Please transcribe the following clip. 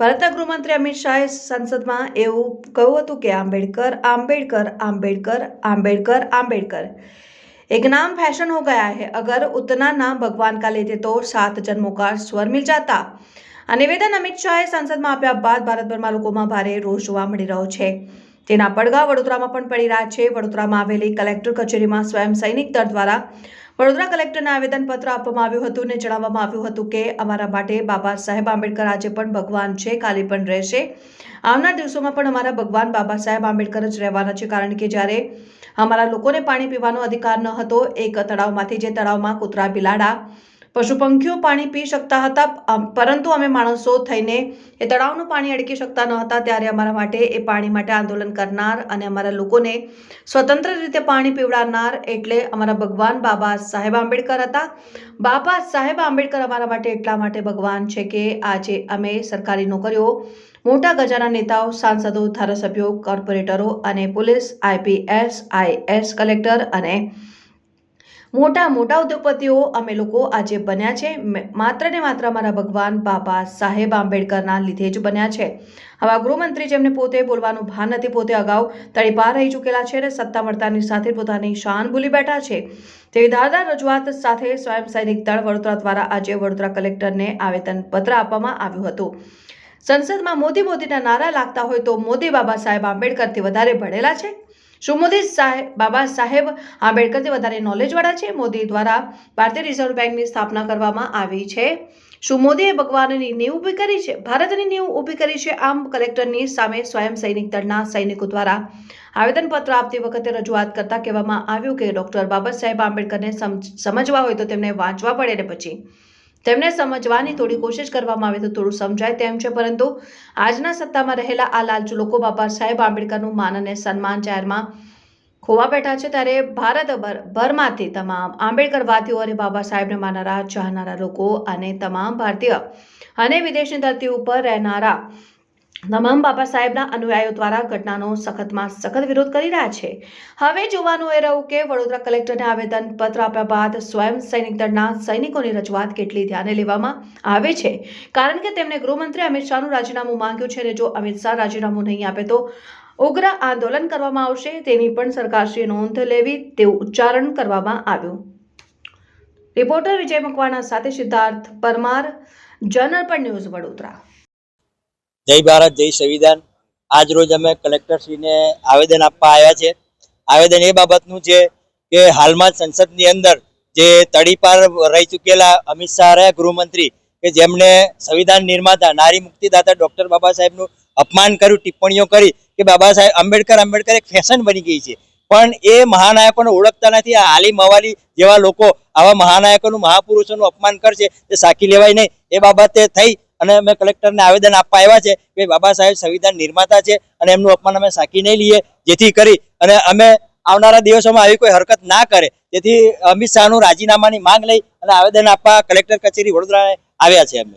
ભારતના ગૃહમંત્રી અમિત શાહે સંસદમાં એવું કહ્યું હતું કે આંબેડકર આંબેડકર આંબેડકર આંબેડકર આંબેડકર. એક નામ ફેશન હો ગયા હે. અગર ઉતના નામ ભગવાન કા લેતે તો સાત जन्मों का स्वर मिल जाता આ નિવેદન અમિત શાહે સંસદમાં આપ્યા બાદ ભારતભરમાં લોકોમાં ભારે રોષ જોવા મળી રહ્યો છે. તેના પડઘા વડોદરામાં પણ પડી રહ્યા છે. વડોદરામાં આવેલી કલેક્ટર કચેરીમાં સ્વયં સૈનિક દળ દ્વારા વડોદરા કલેક્ટરને આવેદનપત્ર આપવામાં આવ્યું હતું અને જણાવવામાં આવ્યું હતું કે અમારા માટે બાબા સાહેબ આંબેડકર આજે પણ ભગવાન છે કાલે પણ રહેશે. આવનાર દિવસોમાં પણ અમારા ભગવાન બાબા સાહેબ આંબેડકર જ રહેવાના છે, કારણ કે જ્યારે અમારા લોકોને પાણી પીવાનો અધિકાર ન હતો, એક તળાવમાંથી જે તળાવમાં કૂતરા બિલાડા પશુ પંખીઓ પાણી પી શકતા હતા પરંતુ અમે માણસો થઈને એ તળાવનું પાણી અડકી શકતા ન હતા. ત્યારે અમારા માટે એ પાણી માટે આંદોલન કરનાર અને અમારા લોકોને સ્વતંત્ર રીતે પાણી પીવડાવનાર એટલે અમારા ભગવાન બાબા સાહેબ આંબેડકર હતા. બાબા સાહેબ આંબેડકર અમારા માટે એટલા માટે ભગવાન છે કે આજે અમે સરકારી નોકરીઓ, મોટા ગજાના નેતાઓ, સાંસદો, ધારાસભ્યો, કોર્પોરેટરો અને પોલીસ, આઈપીએસ, આઈએસ કલેક્ટર અને મોટા મોટા ઉદ્યોગપતિઓ અમે લોકો આજે બન્યા છે. માત્ર ને માત્ર અમારા ભગવાન બાબા સાહેબ આંબેડકરના લીધે જ બન્યા છે. આવા ગૃહમંત્રી જેમને પોતે બોલવાનું ભાન નથી, પોતે અગાઉ તળીપાર રહી ચૂકેલા છે અને સત્તા મળતાની સાથે પોતાની શાન ભૂલી બેઠા છે. તેવી ધારદાર રજૂઆત સાથે સ્વયં સૈનિક દળ વડોદરા દ્વારા આજે વડોદરા કલેક્ટરને આવેદનપત્ર આપવામાં આવ્યું હતું. સંસદમાં મોદી મોદીના નારા લાગતા હોય તો મોદી બાબા સાહેબ આંબેડકરથી વધારે ભણેલા છે. શું મોદી સાહેબ બાબા સાહેબ આંબેડકરથી વધારે નોલેજવાળા છે? મોદી દ્વારા ભારતીય રિઝર્વ બેંકની સ્થાપના કરવામાં આવી છે. શું મોદીએ ભગવાનની નીવ ઊભી કરી છે? ભારતની નીવ ઊભી કરી છે આમ કલેક્ટરની સામે સ્વયં સૈનિક દળના સૈનિકો દ્વારા આવેદનપત્ર આપતી વખતે રજૂઆત કરતા કહેવામાં આવ્યું કે ડૉક્ટર બાબા સાહેબ આંબેડકરને સમ- સમજવા હોય તો તેમને વાંચવા પડે ને પછી તેમને સમજવાની થોડી કોશિશ કરવામાં આવે તો થોડું સમજાય તેમ છે, પરંતુ આજના સત્તામાં રહેલા આ લાલચુ લોકો બાબા સાહેબ આંબેડકરનું માન અને સન્માન જાહેરમાં ખોવા બેઠા છે, ત્યારે ભારત ભર- ભરમાંથી તમામ આંબેડકરવાદીઓ અને બાબા સાહેબને માનનારા, ચાહનારા લોકો અને તમામ ભારતીય અને વિદેશની ધરતી ઉપર રહેનારા તમામ બાબા સાહેબના અનુયાયીઓ દ્વારા ઘટનાનો સખતમાં સખત વિરોધ કરી રહ્યા છે. હવે જોવાનું એ રહ્યું કે વડોદરા કલેક્ટરને આવેદન પત્ર આપ્યા બાદ સ્વયં સૈનિક દળના સૈનિકોની રજૂઆત કેટલી ધ્યાને લેવામાં આવે છે? કારણ કે તેમણે ગૃહમંત્રી અમિત શાહનું રાજીનામું માંગ્યું છે અને જો અમિત શાહ રાજીનામું નહીં આપે તો ઉગ્ર આંદોલન કરવામાં આવશે, તેની પણ સરકારશ્રીએ નોંધ લેવી તેવું ઉચ્ચારણ કરવામાં આવ્યું. રિપોર્ટર વિજય મકવાણા સાથે સિદ્ધાર્થ પરમાર જનરપણ ન્યૂઝ વડોદરા. જય ભારત, જય સંવિધાન. આજ રોજ અમે કલેક્ટરશ્રીને આવેદન આપવા આવ્યા છે. આવેદન એ બાબતનું છે કે હાલમાં સંસદની અંદર જે તડીપાર રહી ચૂકેલા અમિત શાહ રહ્યા ગૃહમંત્રી, કે જેમણે સંવિધાન નિર્માતા, નારી મુક્તિદાતા ડોક્ટર બાબા સાહેબનું અપમાન કર્યું, ટિપ્પણીઓ કરી કે બાબા સાહેબ, આંબેડકર આંબેડકર એક ફેશન બની ગઈ છે. પણ એ મહાનાયકોને ઓળખતા નથી. આ આલી મવાલી જેવા લોકો આવા મહાનાયકોનું, મહાપુરુષોનું અપમાન કરશે, તે સાખી લેવાય નહીં. એ બાબતે થઈ અને અમે કલેક્ટરને આવેદન આપવા આવ્યા છે કે બાબા સાહેબ સંવિધાન નિર્માતા છે અને એમનું અપમાન અમે સાકી નહીં લઈએ, જેથી કરી. અને અમે આવનારા દિવસોમાં આવી કોઈ હરકત ના કરે. તેથી અમિત શાહનું રાજીનામાની માંગ લઈ અને આવેદન આપવા કલેક્ટર કચેરી વડોદરાને આવ્યા છે અમે.